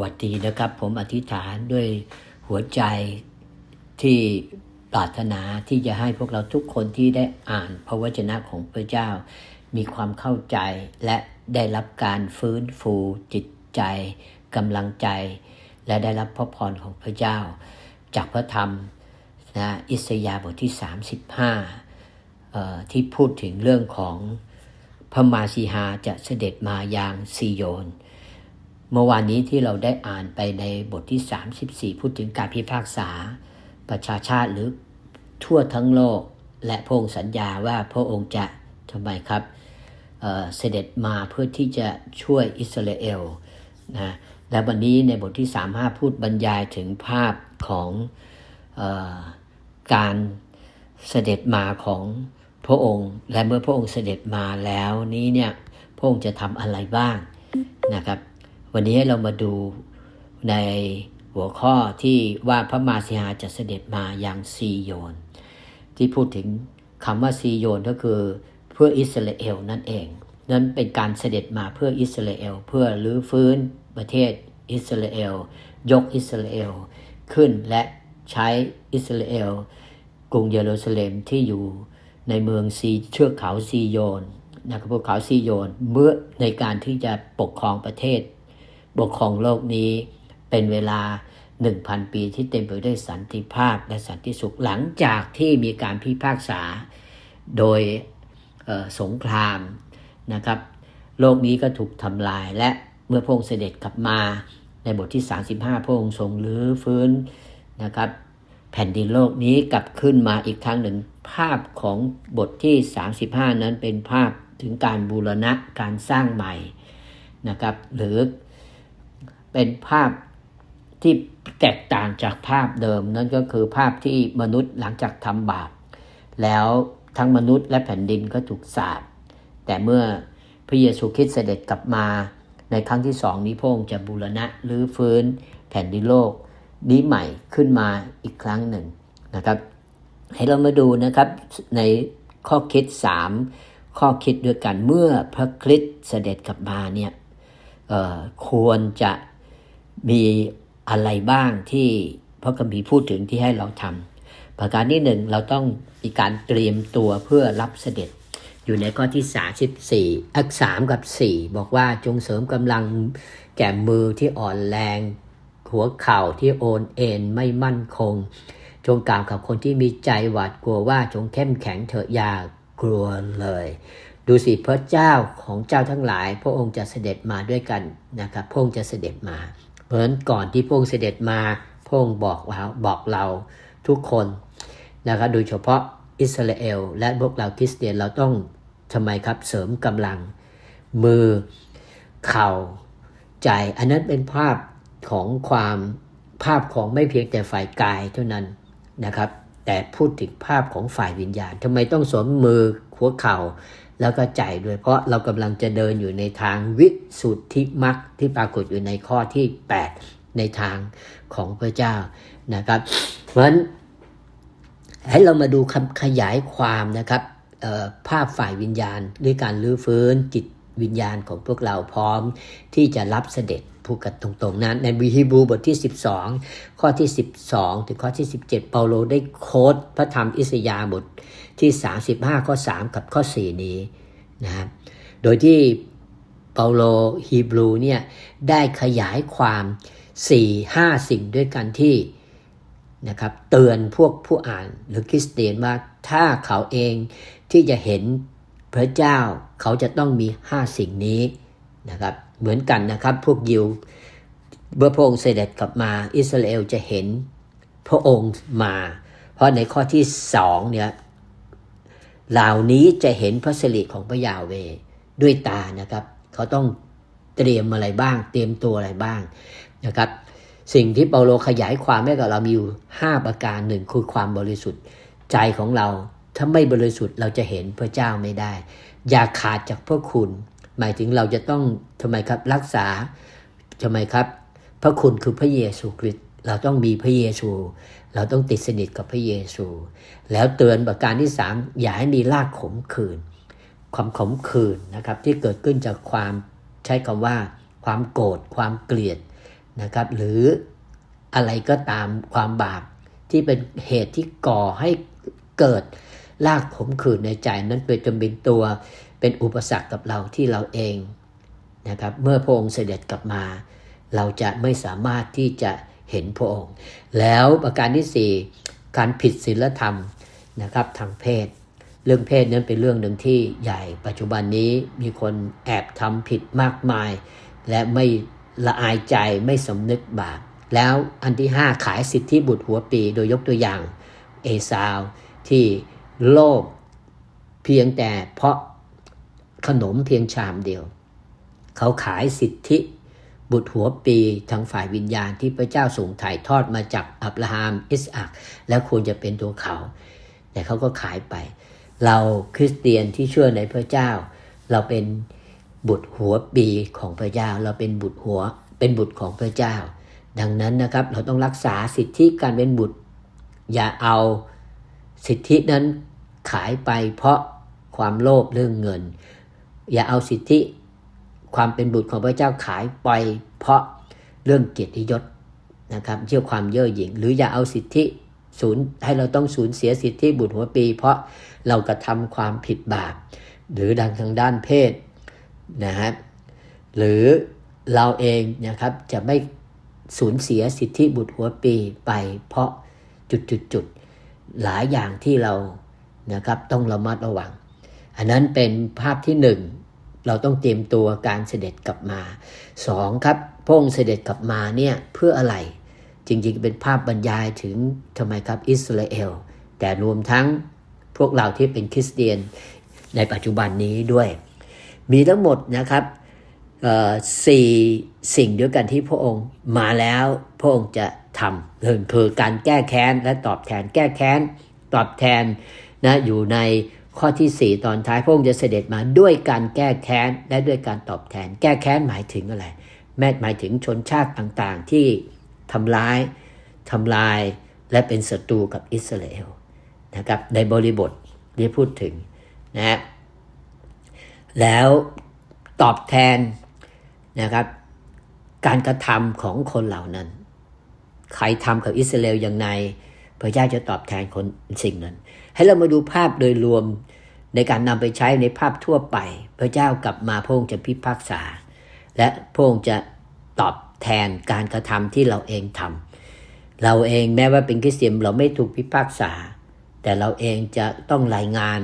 วัสดีนะครับ ผมอธิษฐานด้วยหัวใจที่ปรารถนาที่จะให้พวกเราทุกคนที่ได้อ่านพระวจนะของพระเจ้า มีความเข้าใจและได้รับการฟื้นฟูจิตใจกำลังใจ และได้รับพระพรของพระเจ้า จากพระธรรมนะอิสยาบทที่ 35 ที่พูดถึงเรื่องของพระมาสีหาจะเสด็จมาอย่างซีโยน เมื่อวานนี้ที่เราได้อ่านไปในบทที่ 34 พูดถึงการพิพากษา ประชาชาติหรือทั่วทั้งโลก และพระองค์สัญญาว่าพระองค์จะทำไมครับเเสด็จมาเพื่อที่จะช่วยอิสราเอลนะและวันนี้ในบทที่ 35 พูดบรรยายถึงภาพของออการเสด็จมาของพระองค์ และเมื่อพระองค์เสด็จมาแล้วนี้เนี่ยพระองค์จะทำอะไรบ้างนะครับ วันนี้เรามาดูในหัวข้อที่ว่าพระมาสีหาจะเสด็จมาอย่างซีโยน ที่พูดถึงคำว่าซีโยนก็คือเพื่ออิสราเอลนั่นเอง นั้นเป็นการเสด็จมาเพื่ออิสราเอล เพื่อรื้อฟื้นประเทศอิสราเอล ยกอิสราเอล ขึ้นและใช้อิสราเอล กรุงเยรูซาเล็มที่อยู่ในเมืองซีเชือกเขาซีโยนนะครับภูเขาซีโยนเมื่อในการที่จะปกครองประเทศ ปกครองโลกนี้เป็นเวลา 1,000 ปีที่เต็มไปด้วยสันติภาพและสันติสุขหลังจากที่มีการพิพากษาโดยสงครามนะครับ โลกนี้ก็ถูกทำลายและเมื่อพระองค์เสด็จกลับมาในบทที่ 35 พระองค์ทรงรื้อฟื้นนะครับ แผ่นดินโลกนี้กลับขึ้นมาอีกครั้งหนึ่งภาพของบทที่ 35 นั้นเป็นภาพถึงการบูรณะการสร้างใหม่นะครับ หรือ เป็นภาพที่แตกต่างจากภาพเดิม นั่นก็คือภาพที่มนุษย์หลังจากทำบาปแล้วทั้งมนุษย์และแผ่นดินก็ถูกสาปแต่เมื่อพระเยซูคริสต์เสด็จกลับมา ในครั้งที่สองนี้พระองค์จะบูรณะหรือฟื้นแผ่นดินโลก นี้ใหม่ขึ้นมาอีกครั้งหนึ่งนะครับ ให้เรามาดูนะครับในข้อคิด 3 ข้อคิดด้วยกันเมื่อพระคริสต์เสด็จกลับมาเนี่ยควรจะ มีอะไรบ้างที่พระคัมภีร์พูดถึงที่ให้เราทำประการที่หนึ่งเราต้องมีการเตรียมตัวเพื่อรับเสด็จ อยู่ในข้อที่34อักสามกับ 4 บอกว่าจงเสริมกำลังแก่มือที่อ่อนแรง หัวเข่าที่โอนเอ็นไม่มั่นคง จงกล่าวกับคนที่มีใจหวาดกลัวว่าจงเข้มแข็งเถอะอย่ากลัวเลย ดูสิพระเจ้าของเจ้าทั้งหลาย พระองค์จะเสด็จมาด้วยกันนะครับพระองค์จะเสด็จมา ราะฉะนั้นก่อนที่พระองค์เสด็จมาพระองค์บอกเราบอกเราทุกคนนะครับโดยเฉพาะอิสราเอลและพวกเราคริสเตียนเราต้องทำไมครับเสริมกำลังมือเข่าใจ อันนั้นเป็นภาพของความภาพของไม่เพียงแต่ฝ่ายกายเท่านั้นนะครับ แต่พูดถึงภาพของฝ่ายวิญญาณทำไมต้องสวมมือหัวเข่า แล้วก็ใจด้วย เพราะเรากำลังจะเดินอยู่ในทางวิสุทธิมรรคที่ปรากฏอยู่ในข้อที่ 8 ในทางของพระเจ้านะครับ เพราะฉะนั้นให้เรามาดูคำขยายความนะครับภาพฝ่ายวิญญาณ ด้วยการลื้อฟื้นจิตวิญญาณของพวกเราพร้อมที่จะรับเสด็จพูดกันตรงๆนั้นในบีฮีบรูบทที่ 12 ข้อที่ 12 ถึงข้อที่ 17 เปาโลได้โค้ดพระธรรมอิสยาห์บท ที่ 35 ข้อ 3 กับข้อ 4 นี้นะครับโดยที่เปาโลฮีบรูเนี่ยได้ขยายความ 4 5 สิ่งด้วยกันที่นะครับเตือนพวกผู้อ่านหรือคริสเตียนว่าถ้าเขาเองที่จะเห็นพระเจ้าเขาจะต้องมี 5 สิ่งนี้นะครับเหมือนกันนะครับพวกยิวเมื่อพระองค์เสด็จกลับมาอิสราเอลจะเห็นพระองค์มา เพราะในข้อที่สองเนี่ย เหล่านี้จะเห็นพระสิริของพระยาเวด้วยตานะครับ เขาต้องเตรียมอะไรบ้าง เตรียมตัวอะไรบ้างนะครับ สิ่งที่เปาโลขยายความให้กับเรามีอยู่ 5 ประการหนึ่งคือความบริสุทธิ์ใจของเราถ้าไม่บริสุทธิ์เราจะเห็นพระเจ้าไม่ได้ อย่าขาดจากพระคุณ หมายถึงเราจะต้องทำไมครับรักษาทำไมครับ พระคุณคือพระเยซูคริสต์ เราต้องมีพระเยซู เราต้องติดสนิทกับพระเยซู แล้วเตือนประการที่สามอย่าให้มีรากขมขื่นความขมขื่นนะครับที่เกิดขึ้นจากความใช้คำว่า ความโกรธความเกลียดนะครับ หรืออะไรก็ตามความบาปที่เป็นเหตุที่ก่อให้เกิดลากขมขื่นในใจนั้นเป็นจนเป็นตัวเป็นอุปสรรคกับเราที่เราเองนะครับ เมื่อพระองค์เสด็จกลับมา เราจะไม่สามารถที่จะ เห็นพระองค์ แล้วประการที่สี่การผิดศีลธรรมนะครับทางเพศ เรื่องเพศนั้นเป็นเรื่องหนึ่งที่ใหญ่ปัจจุบันนี้มีคนแอบทำผิดมากมาย และไม่ละอายใจไม่สำนึกบาปแล้วอันที่ 5 ขายสิทธิบุตรหัวปี โดยยกตัวอย่างเอซาวที่โลภเพียงแต่เพราะขนมเพียงชามเดียว เขาขายสิทธิ บุตรหัวปีทางฝ่ายวิญญาณที่พระเจ้าส่งถ่ายทอดมาจากอับราฮัมอิสอักและควรจะเป็นตัวเขา แต่เขาก็ขายไป เราคริสเตียนที่เชื่อในพระเจ้า เราเป็นบุตรหัวปีของพระเจ้า เราเป็นบุตรหัวเป็นบุตรของพระเจ้า ดังนั้นนะครับเราต้องรักษาสิทธิการเป็นบุตร อย่าเอาสิทธินั้นขายไปเพราะความโลภเรื่องเงิน อย่าเอาสิทธิ ความเป็นบุตรของพระเจ้าขายไปเพราะเรื่องเกียรติยศนะครับเชื่อความเย่อหยิ่ง หรืออย่าเอาสิทธิศูนให้เราต้องสูญเสียสิทธิบุตรหัวปี เพราะเรากระทำความผิดบาปหรือดังทางด้านเพศนะฮะหรือเราเองนะครับจะไม่สูญเสียสิทธิบุตรหัวปีไป เพราะจุดๆหลายอย่างที่เรานะครับต้องระมัดระวัง อันนั้นเป็นภาพที่หนึ่ง เราต้องเตรียมตัวการเสด็จกลับมาสองครับพระองค์เสด็จกลับมาเนี่ยเพื่ออะไร จริงๆเป็นภาพบรรยายถึงทำไมครับอิสราเอล แต่รวมทั้งพวกเราที่เป็นคริสเตียนในปัจจุบันนี้ด้วย มีทั้งหมดนะครับสี่สิ่งเดียวกันที่พระองค์มาแล้วพระองค์จะทำนึ่งคือการแก้แค้นและตอบแทนแก้แค้นตอบแทนนะอยู่ใน ข้อที่ 4 ตอนท้ายพระองค์จะเสด็จมาด้วยการแก้แค้นและด้วยการตอบแทน แก้แค้นหมายถึงอะไร แม้หมายถึงชนชาติต่างๆ ที่ทำร้ายทำลายและเป็นศัตรูกับอิสราเอลนะครับในบริบทที่พูดถึงนะแล้วตอบแทนนะครับการกระทำของคนเหล่านั้น ใครทำกับอิสราเอลอย่างไรพระเจ้าจะตอบแทนคนสิ่งนั้น ให้เรามาดูภาพโดยรวมในการนำไปใช้ในภาพทั่วไป พระเจ้ากลับมาพระองค์จะพิพากษา และพระองค์จะตอบแทนการกระทำที่เราเองทำเราเองแม้ว่าเป็นคริสเตียนเราไม่ถูกพิพากษา แต่เราเองจะต้องรายงาน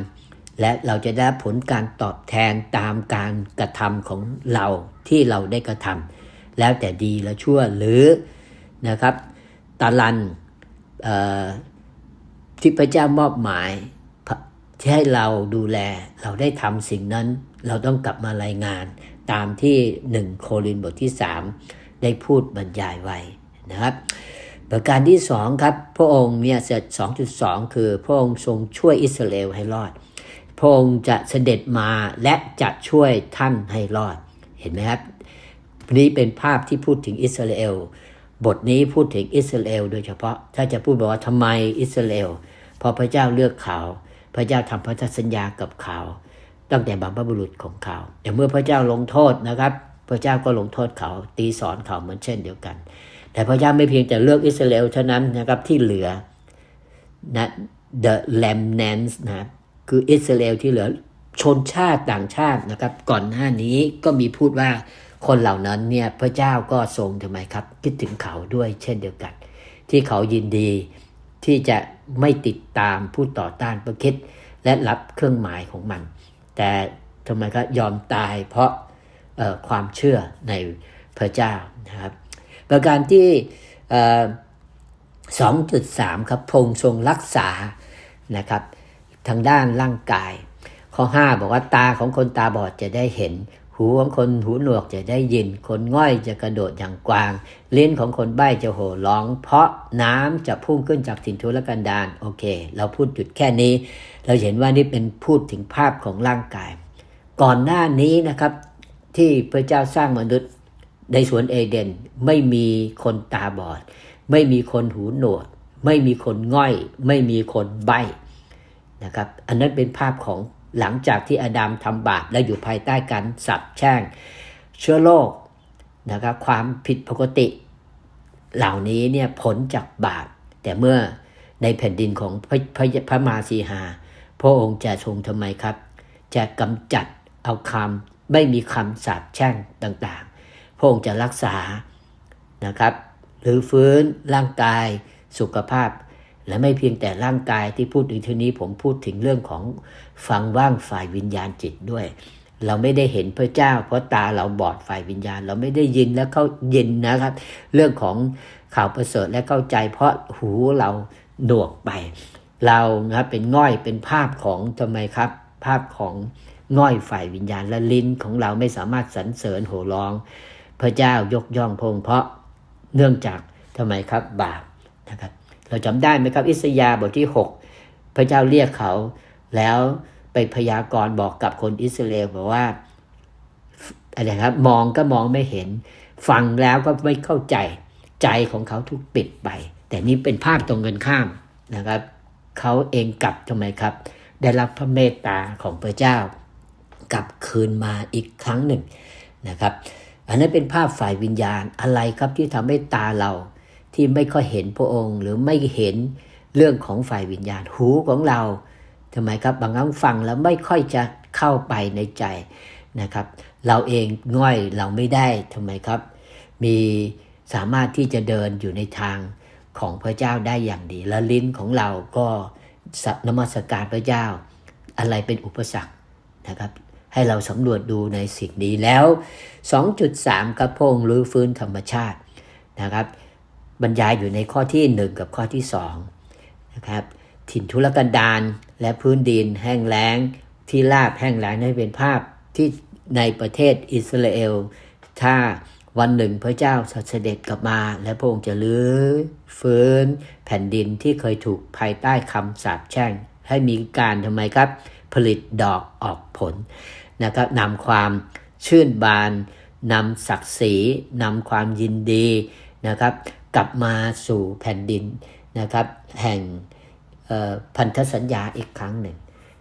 และเราจะได้ผลการตอบแทนตามการกระทำของเราที่เราได้กระทำแล้วแต่ดีและชั่วหรือนะครับตาลัน ที่พระเจ้ามอบหมายที่ให้เราดูแลเราได้ทำสิ่งนั้น เราต้องกลับมารายงาน ตามที่หนึ่งโครินบทที่สามได้พูดบรรยายไว้นะครับ ประการที่สองครับ พระองค์เนี่ยเสร็จ2.2คือพระองค์ทรงช่วยอิสราเอลให้รอด พระองค์จะเสด็จมาและจะช่วยท่านให้รอด เห็นไหมครับ นี้เป็นภาพที่พูดถึงอิสราเอล บทนี้พูดถึงอิสราเอลโดยเฉพาะ ถ้าจะพูดบอกว่าทำไมอิสราเอลพอพระเจ้าเลือกเขา พระเจ้าทำพันธสัญญากับเขาตั้งแต่บรรพบุรุษของเขา แต่เมื่อพระเจ้าลงโทษนะครับ พระเจ้าก็ลงโทษเขา ตีสอนเขาเหมือนเช่นเดียวกัน แต่พระเจ้าไม่เพียงแต่เลือกอิสราเอลเท่านั้นนะครับที่เหลือนะ the remnants นะคืออิสราเอลที่เหลือชนชาติต่างชาตินะครับ ก่อนหน้านี้ก็มีพูดว่า คนเหล่านั้นเนี่ยพระเจ้าก็ทรงทำไมครับ คิดถึงเขาด้วยเช่นเดียวกัน ที่เขายินดีที่จะไม่ติดตามผู้ต่อต้านประคิดและรับเครื่องหมายของมัน แต่ทำไมก็ยอมตายเพราะความเชื่อในพระเจ้านะครับ ประการที่สองจุดสามครับพงทรงรักษานะครับ ทางด้านร่างกาย ข้อ 5 บอกว่าตาของคนตาบอดจะได้เห็น หูของคนหูหนวกจะได้ยิน คนง่อยจะกระโดดอย่างกวาง ลิ้นของคนใบ้จะโห่ร้อง เพราะน้ำจะพุ่งขึ้นจากถิ่นทุรกันดารโอเค เราพูดจุดแค่นี้ เราเห็นว่านี่เป็นพูดถึงภาพของร่างกาย ก่อนหน้านี้นะครับ ที่พระเจ้าสร้างมนุษย์ในสวนเอเดนไม่มีคนตาบอด ไม่มีคนหูหนวก ไม่มีคนง่อย ไม่มีคนใบ้นะครับ อันนั้นเป็นภาพของ หลังจากที่อาดัมทำบาปและอยู่ภายใต้การสับแช่ง เชื้อโรคนะครับความผิดปกติ เหล่านี้เนี่ยผลจากบาปแต่เมื่อในแผ่นดินของพระพระพระมาสีหา พระองค์จะทรงทำไมครับ จะกำจัดเอาคำไม่มีคำสาปแช่งต่างๆ พระองค์จะรักษานะครับ หรือฟื้นร่างกายสุขภาพ และไม่เพียงแต่ร่างกายที่พูดถึงทีนี้ผมพูดถึงเรื่องของฟังว่างฝ่ายวิญญาณจิตด้วย เราไม่ได้เห็นพระเจ้า เพราะตาเราบอดฝ่ายวิญญาณ เราไม่ได้ยินและเข้ายินนะครับ เรื่องของข่าวประเสริฐและเข้าใจ เพราะหูเราหนวกไป เรานะครับเป็นง่อยเป็นภาพของทำไมครับ ภาพของง่อยฝ่ายวิญญาณและลิ้นของเราไม่สามารถสรรเสริญโห่ร้อง พระเจ้ายกย่องพงเพราะเนื่องจากทำไมครับบาปนะครับ เราจำได้ไหมครับ อิสยาบทที่ 6 พระเจ้าเรียกเขา แล้วไปพยากรณ์บอกกับคนอิสราเอลบอกว่าอะไรครับมองก็มองไม่เห็น ฟังแล้วก็ไม่เข้าใจใจของเขาทุกปิดไป แต่นี่เป็นภาพตรงกันข้ามนะครับเขาเองกลับทำไมครับ ได้รับพระเมตตาของพระเจ้ากลับคืนมาอีกครั้งหนึ่งนะครับ อันนั้นเป็นภาพฝ่ายวิญญาณอะไรครับที่ทำให้ตาเรา ที่ไม่ค่อยเห็นพระองค์ หรือไม่เห็นเรื่องของฝ่ายวิญญาณหูของเราทำไมครับบางครั้งฟังแล้วไม่ค่อยจะเข้าไปในใจนะครับ เราเองง่อยเราไม่ได้ทำไมครับ มีสามารถที่จะเดินอยู่ในทางของพระเจ้าได้อย่างดี และลิ้นของเราก็นมัสการพระเจ้า อะไรเป็นอุปสรรคนะครับ ให้เราสำรวจดูในสิ่งนี้แล้ว 2.3 กระพงหรือฟื้นธรรมชาตินะครับ บรรยายอยู่ในข้อที่ 1 กับข้อที่2นะครับถิ่นทุรกันดารและพื้นดินแห้งแล้งที่ราบแห้งแล้งนี่เป็นภาพที่ในประเทศอิสราเอล ถ้าวันหนึ่งพระเจ้าเสด็จกลับมา และพระองค์จะลื้อฟื้นแผ่นดินที่เคยถูกภายใต้คำสาปแช่ง ให้มีการทำไมครับ ผลิตดอกออกผลนะครับนำความชื่นบานนำศักดิ์ศรีนำความยินดีนะครับ กลับมาสู่แผ่นดินนะครับ แห่งพันธสัญญาอีกครั้งหนึ่ง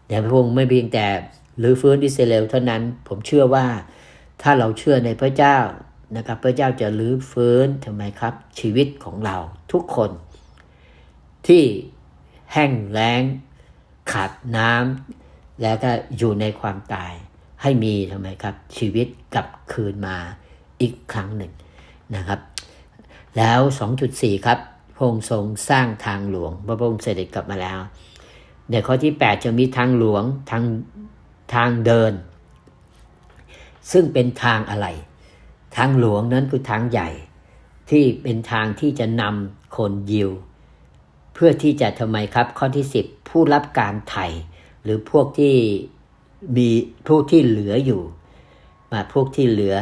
แต่พระองค์ไม่เพียงแต่หรือฟื้นอิสราเอลเท่านั้นผมเชื่อว่าถ้าเราเชื่อในพระเจ้านะครับพระเจ้าจะลื้อฟื้นทำไมครับ ชีวิตของเราทุกคน ที่แห้งแล้ง ขาดน้ำแล้วก็อยู่ในความตาย ให้มีทำไมครับ ชีวิตกลับคืนมาอีกครั้งหนึ่งนะครับ แล้ว 2.4 ครับพงค์ทรงสร้างทางหลวงพระองค์เสด็จกลับมาแล้ว ในข้อที่ 8 จะมีทางหลวงทางทางเดิน ซึ่งเป็นทางอะไร ทางหลวงนั้นคือทางใหญ่ ที่เป็นทางที่จะนำคนยิว เพื่อที่จะทำไมครับข้อที่ 10 ผู้รับการไถ่หรือพวกที่มีพวกที่เหลืออยู่ มาพวกที่เหลือ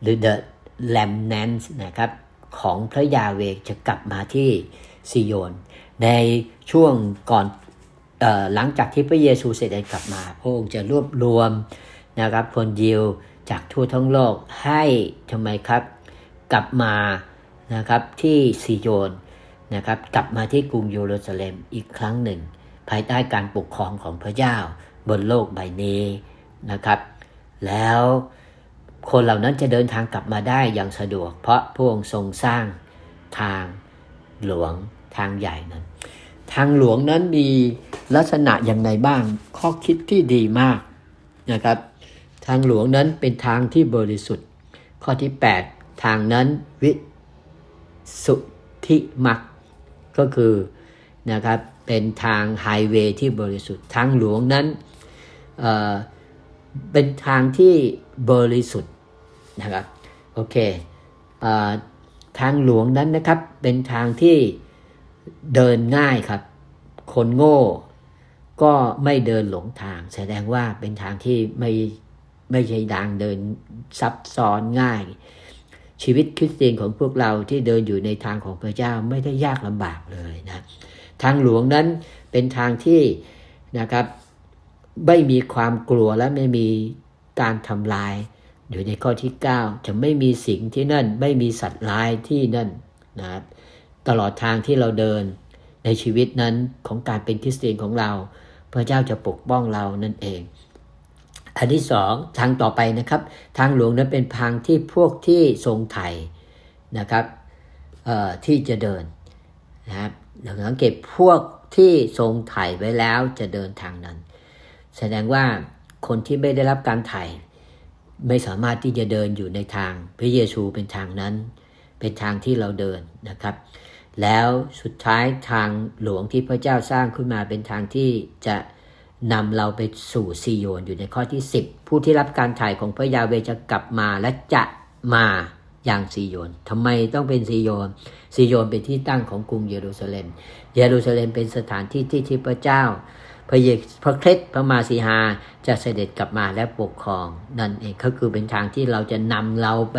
หรือ the remnants นะครับ ของพระยาเวกจะกลับมาที่ซิโยน ในช่วงก่อนออหลังจากที่พระเยซูเสด็จกลับมา พระองค์จะรวบรวมนะครับคนยิวจากทั่วทั้งโลกให้ทำไมครับกลับมานะครับที่ซิโยนนะครับกลับมาที่กรุงเยรูซาเล็มอีกครั้งหนึ่ง ภายใต้การปกครองของพระเจ้าบนโลกใบนี้นะครับ แล้ว คนเหล่านั้นจะเดินทางกลับมาได้อย่างสะดวก เพราะพระองค์ทรงสร้างทางหลวงทางใหญ่นั้น ทางหลวงนั้นมีลักษณะอย่างไรบ้าง ข้อคิดที่ดีมากนะครับ ทางหลวงนั้นเป็นทางที่บริสุทธิ์ ข้อที่ 8 ทางนั้นวิสุทธิมักก็คือนะครับเป็นทางไฮเวย์ที่บริสุทธิ์ทางหลวงนั้นเเป็นทางที่บริสุทธิ์ นะครับโอเคอทางหลวงนั้นนะครับเป็นทางที่เดินง่ายครับ คนโง่ก็ไม่เดินหลงทาง แสดงว่าเป็นทางที่ไม่ไม่ใช่ทางเดินซับซ้อนง่าย ชีวิตคริสเตียนของพวกเราที่เดินอยู่ในทางของพระเจ้าไม่ได้ยากลำบากเลยนะทางหลวงนั้นเป็นทางที่นะครับไม่มีความกลัวและไม่มีการทำลาย อยู่ในข้อที่ 9 จะไม่มีสิ่งที่นั่น ไม่มีสัตว์ร้ายที่นั่นนะครับตลอดทางที่เราเดินในชีวิตนั้นของการเป็นคริสเตียนของเรา พระเจ้าจะปกป้องเรานั่นเอง อันที่สองทางต่อไปนะครับ ทางหลวงนั้นเป็นทางที่พวกที่ทรงไถ่นะครับที่จะเดินนะครับเราสังเกตพวกที่ทรงไถ่ไว้แล้วจะเดินทางนั้น แสดงว่าคนที่ไม่ได้รับการไถ่ ไม่สามารถที่จะเดินอยู่ในทาง พระเยซูเป็นทางนั้น เป็นทางที่เราเดินนะครับ แล้วสุดท้ายทางหลวงที่พระเจ้าสร้างขึ้นมาเป็นทางที่จะนำเราไปสู่ซีโยนอยู่ในข้อที่ 10 ผู้ที่รับการถ่ายของพระยาเวจะกลับมาและจะมาอย่างซีโยนทำไมต้องเป็นซีโยนซีโยนเป็นที่ตั้งของกรุงเยรูซาเล็ม เยรูซาเล็มเป็นสถานที่ที่ที่พระเจ้า ระเยซพระคริสต์พระมาสีหาจะเสด็จกลับมาและปกครองนั่นเองก็คือเป็นทางที่เราจะนำเราไป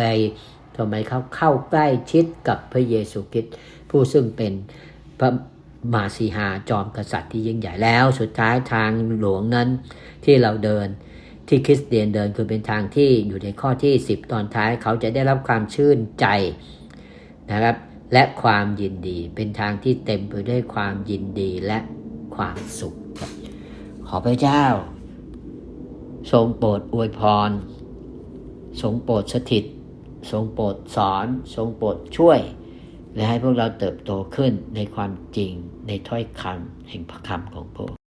ทำไมเขาเข้าใกล้ชิดกับพระเยซูคริสต์ผู้ซึ่งเป็นพระมาสีหาจอมกษัตริย์ที่ยิ่งใหญ่แล้ว สุดท้ายทางหลวงนั้นที่เราเดินที่คริสเตียนเดินคือเป็นทางที่อยู่ในข้อที่ 10 ตอนท้ายเขาจะได้รับความชื่นใจนะครับและความยินดีเป็นทางที่เต็มไปด้วยความยินดีและความสุข ขอพระเจ้า ทรงโปรดอวยพร ทรงโปรดสถิต ทรงโปรดสอน ทรงโปรดช่วย และให้พวกเราเติบโตขึ้นในความจริงในถ้อยคำแห่งพระคำของพระองค์